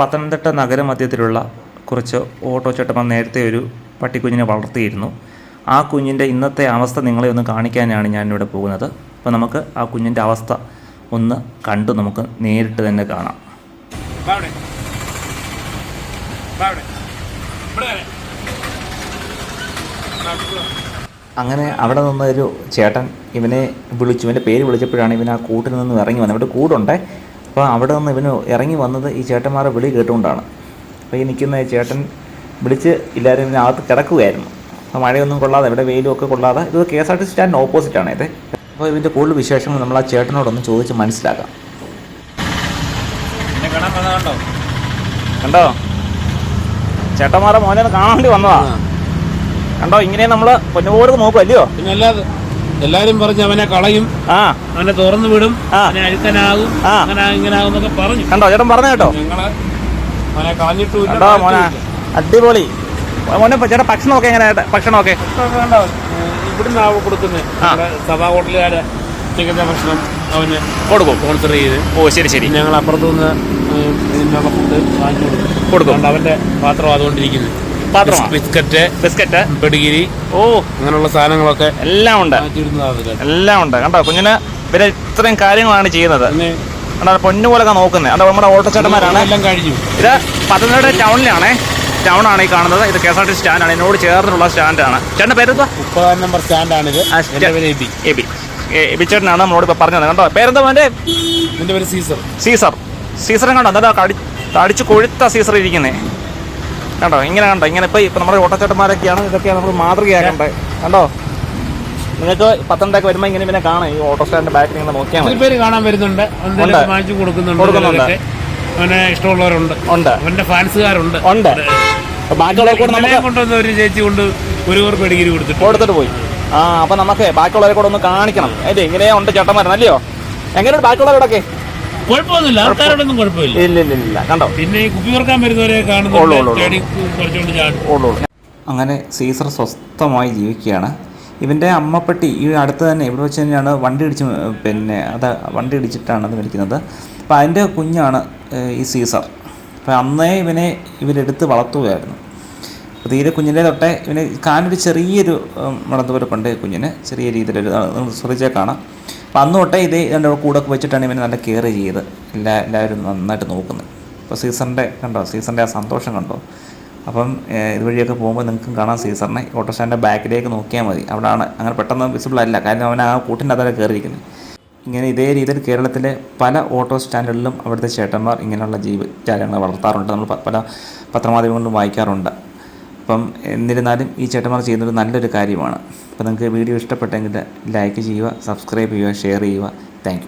പത്തനംതിട്ട നഗരമധ്യത്തിലുള്ള കുറച്ച് ഓട്ടോ ചേട്ടന്മാർ നേരത്തെ ഒരു പട്ടിക്കുഞ്ഞിനെ വളർത്തിയിരുന്നു. ആ കുഞ്ഞിന്റെ ഇന്നത്തെ അവസ്ഥ നിങ്ങളെ ഒന്ന് കാണിക്കാനാണ് ഞാനിവിടെ പോകുന്നത്. അപ്പോൾ നമുക്ക് ആ കുഞ്ഞിന്റെ അവസ്ഥ ഒന്ന് കണ്ടു നമുക്ക് നേരിട്ട് തന്നെ കാണാം. അങ്ങനെ അവിടെ നിന്നൊരു ചേട്ടൻ ഇവനെ വിളിച്ചു. ഇവന്റെ പേര് വിളിച്ചപ്പോഴാണ് ഇവൻ ആ കൂട്ടിൽ നിന്ന് ഇറങ്ങി വന്നത്. ഇവിടെ കൂടുണ്ടേ അപ്പോൾ അവിടെ നിന്ന് ഇവന് ഇറങ്ങി വന്നത് ഈ ചേട്ടന്മാരുടെ വിളി കേട്ടുകൊണ്ടാണ്. അപ്പോൾ ഈ നിൽക്കുന്ന ചേട്ടൻ വിളിച്ച് എല്ലാവരും ഇതിനകത്ത് കിടക്കുകയായിരുന്നു. അപ്പോൾ മഴയൊന്നും കൊള്ളാതെ ഇവിടെ വെയിലും ഒക്കെ കൊള്ളാതെ ഇത് K S R T C സ്റ്റാൻഡിന് ഓപ്പോസിറ്റാണ് ഇത്. അപ്പോൾ ഇതിന്റെ കൂടുതൽ വിശേഷങ്ങൾ നമ്മൾ ആ ചേട്ടനോടൊന്ന് ചോദിച്ച് മനസ്സിലാക്കാം. കണ്ടോ കണ്ടോ? ചേട്ടന്മാരെ മോനെ കാണാൻ വേണ്ടി വന്നതാ. കണ്ടോ? ഇങ്ങനെ നമ്മൾ പൊന്നുപോലെ നോക്കും അല്ലയോ? പിന്നെ അല്ലാതെ എല്ലാരും പറഞ്ഞു അവനെ കളയും. ആ. അവനെ തുറന്നു വിടും. അവനെ അഴുക്കനാകും. അങ്ങനെ ഇങ്ങനാകും എന്നൊക്കെ പറഞ്ഞു. കണ്ടോ? ചേട്ടൻ പറഞ്ഞു കേട്ടോ. ഞങ്ങൾ അവനെ മോനെ? കളഞ്ഞിട്ടുമില്ല. അടിപൊളി. മോനെ ചേട്ടാ ഭക്ഷണമൊക്കെ എങ്ങനെ ഭക്ഷണമൊക്കെ ഇവിടുന്ന് ആ. കൊടുക്കുന്നത്. സഭാ ഹോട്ടലുകാരെ ഉച്ചക്കത്തെ ഭക്ഷണം അവന് കൊടുക്കും. സ്പോൺസർ ചെയ്ത്. ഓ ശരി ശരി. ഞങ്ങൾ അപ്പുറത്തുനിന്ന് ഇതിനുള്ള ഫുഡ് വാങ്ങിച്ചു കൊടുക്കും. കൊടുക്കും. അവന്റെ പാത്രം അതുകൊണ്ടിരിക്കുന്നത് പാത്രമാ? Biscuit biscuit? പെടുകിരി ഓ. അങ്ങനെയുള്ള സാധനങ്ങളൊക്കെ എല്ലാം ഉണ്ട്. എല്ലാം ഉണ്ട്. കണ്ടോ കുഞ്ഞിന് ഇവർ ഇത്രയും കാര്യങ്ങളാണ് ചെയ്യുന്നത്. കണ്ടോ പൊന്നു പോലൊക്കെ നോക്കുന്നത് അതോ നമ്മുടെ ഓട്ടോച്ചേട്ടന്മാരാണ് എല്ലാം കഴിഞ്ഞു. ഇത് പത്തനംതിട്ട ടൗണിലാണേ. ടൗണാണ് ഈ കാണുന്നത്. ഇത് കെ എസ് ആർ ടി സ്റ്റാൻഡാണ്. എന്നോട് ചേർന്നുള്ള സ്റ്റാൻഡാണ്. ചേട്ടന്റെ പേരെന്താ മുപ്പതാം നമ്പർ സ്റ്റാൻഡാണിത്. ആ, ബി. പേര് എബി എബി എബി ചേട്ടനാണ് നമ്മളോട് ഇപ്പോൾ പറഞ്ഞത്. കണ്ടോ പേരെന്താ മോന്റെ? എന്റെ പേര് സീസർ. സീസർ. സീസറും കണ്ടോ എന്താ കടി തടിച്ച് കൊഴുത്ത സീസർ ഇരിക്കുന്നേ. കണ്ടോ? ഇങ്ങനെ കണ്ടോ? ഇങ്ങനെ ഇപ്പൊ ഇപ്പൊ നമ്മുടെ ഓട്ടോച്ചേട്ടന്മാരൊക്കെയാണ് ഇതൊക്കെയാണ് നമ്മൾ മാതൃകയാക്കേണ്ടത് കണ്ടോ. നിങ്ങൾക്ക് പത്തനംതിട്ട വരുമ്പോൾ ഇങ്ങനെ പിന്നെ കാണാം. ഈ ഓട്ടോ സ്റ്റാൻഡിന്റെ ബാക്കിൽ ഇങ്ങനെ നോക്കിയാൽ മതി. പേര് കാണാൻ വരുന്നുണ്ട്. എന്തെങ്കിലും ഉണ്ട്. വാങ്ങിച്ചു കൊടുക്കുന്നുണ്ട് കൊടുക്കുന്നുണ്ട്. അവനെ ഇഷ്ടമുള്ളവരുണ്ട്. ഉണ്ട്. അവന്റെ ഫാൻസുകാരുണ്ട്. ഉണ്ട്. അപ്പൊ ബാക്കിയുള്ളവരെ കൂടെ ഇന്നലെ നമുക്ക് കൊണ്ടുവന്ന ഒരു ചേച്ചി കൊണ്ട് ഒരു പേർ പെടികിരി കൊടുത്തിട്ട് കൊടുത്തിട്ട് പോയി. ആ അപ്പൊ നമുക്ക് ബാക്കിയുള്ളവരെ കൂടെ ഒന്ന് കാണിക്കണം. അല്ലേ? ഇങ്ങനെ ഉണ്ട് ചേട്ടന്മാരൻ അല്ലയോ? എങ്ങനെയുണ്ട് ബാക്കിയുള്ളവരോടൊക്കെ? കുഴപ്പമൊന്നുമില്ല. ആൾക്കാരോടൊന്നും കുഴപ്പമില്ല. ഇല്ല ഇല്ല ഇല്ല. കണ്ടോ? പിന്നെ ഈ കുപ്പി തുറക്കാൻ വരുന്നവരെ അങ്ങനെ സീസർ സ്വസ്ഥമായി ജീവിക്കുകയാണ്. ഇവന്റെ അമ്മപ്പെട്ടി ഈ അടുത്ത് തന്നെ ഇവിടെ വെച്ച് തന്നെയാണ് വണ്ടി ഇടിച്ച് പിന്നെ അത് വണ്ടി ഇടിച്ചിട്ടാണ് അത് മരിക്കുന്നത്. അപ്പോൾ അതിന്റെ കുഞ്ഞാണ് ഈ സീസർ. അപ്പോൾ അന്നേ ഇവനെ ഇവരെടുത്ത് വളർത്തുകയായിരുന്നു. അപ്പോൾ തീരെ കുഞ്ഞിന്റെ തൊട്ടേ ഇവന് കാനൊരു ചെറിയൊരു മുളന്തുവരപ്പുണ്ട് കുഞ്ഞിന്. ചെറിയ രീതിയിലൊരു ശ്രദ്ധിച്ചാൽ കാണാം. അപ്പോൾ അന്ന് തൊട്ടേ ഇത് എന്റെ കൂടെ വെച്ചിട്ടാണ് ഇവനെ നല്ല കെയർ ചെയ്ത്. എല്ലാ എല്ലാവരും നന്നായിട്ട് നോക്കുന്നത്. അപ്പോൾ സീസറിന്റെ കണ്ടോ? സീസറിന്റെ ആ സന്തോഷം കണ്ടോ? അപ്പം ഇതുവഴിയൊക്കെ പോകുമ്പോൾ നിങ്ങൾക്കും കാണാം സീസറിനെ ഓട്ടോ സ്റ്റാൻഡിന്റെ ബാക്കിലേക്ക് നോക്കിയാൽ മതി. അവിടെയാണ് അങ്ങനെ പെട്ടെന്ന് വിസിബിൾ അല്ല. കാരണം അവൻ ആ കൂട്ടിന്റെ അകത്താണ് കയറിയിരിക്കുന്നത് ഇങ്ങനെ ഇതേ രീതിയിൽ കേരളത്തിലെ പല ഓട്ടോ സ്റ്റാൻഡുകളിലും അവിടുത്തെ ചേട്ടന്മാർ ഇങ്ങനെയുള്ള ജീവജാലങ്ങളെ വളർത്താറുണ്ട്. നമ്മൾ പല പത്രമാധ്യമങ്ങളിലും വായിക്കാറുണ്ട്. അപ്പം എന്നിരുന്നാലും ഈ ചേട്ടന്മാർ ചെയ്യുന്നൊരു നല്ലൊരു കാര്യമാണ്. അപ്പോൾ നിങ്ങൾക്ക് വീഡിയോ ഇഷ്ടപ്പെട്ടെങ്കിൽ ലൈക്ക് ചെയ്യുക സബ്സ്ക്രൈബ് ചെയ്യുക ഷെയർ ചെയ്യുക. താങ്ക്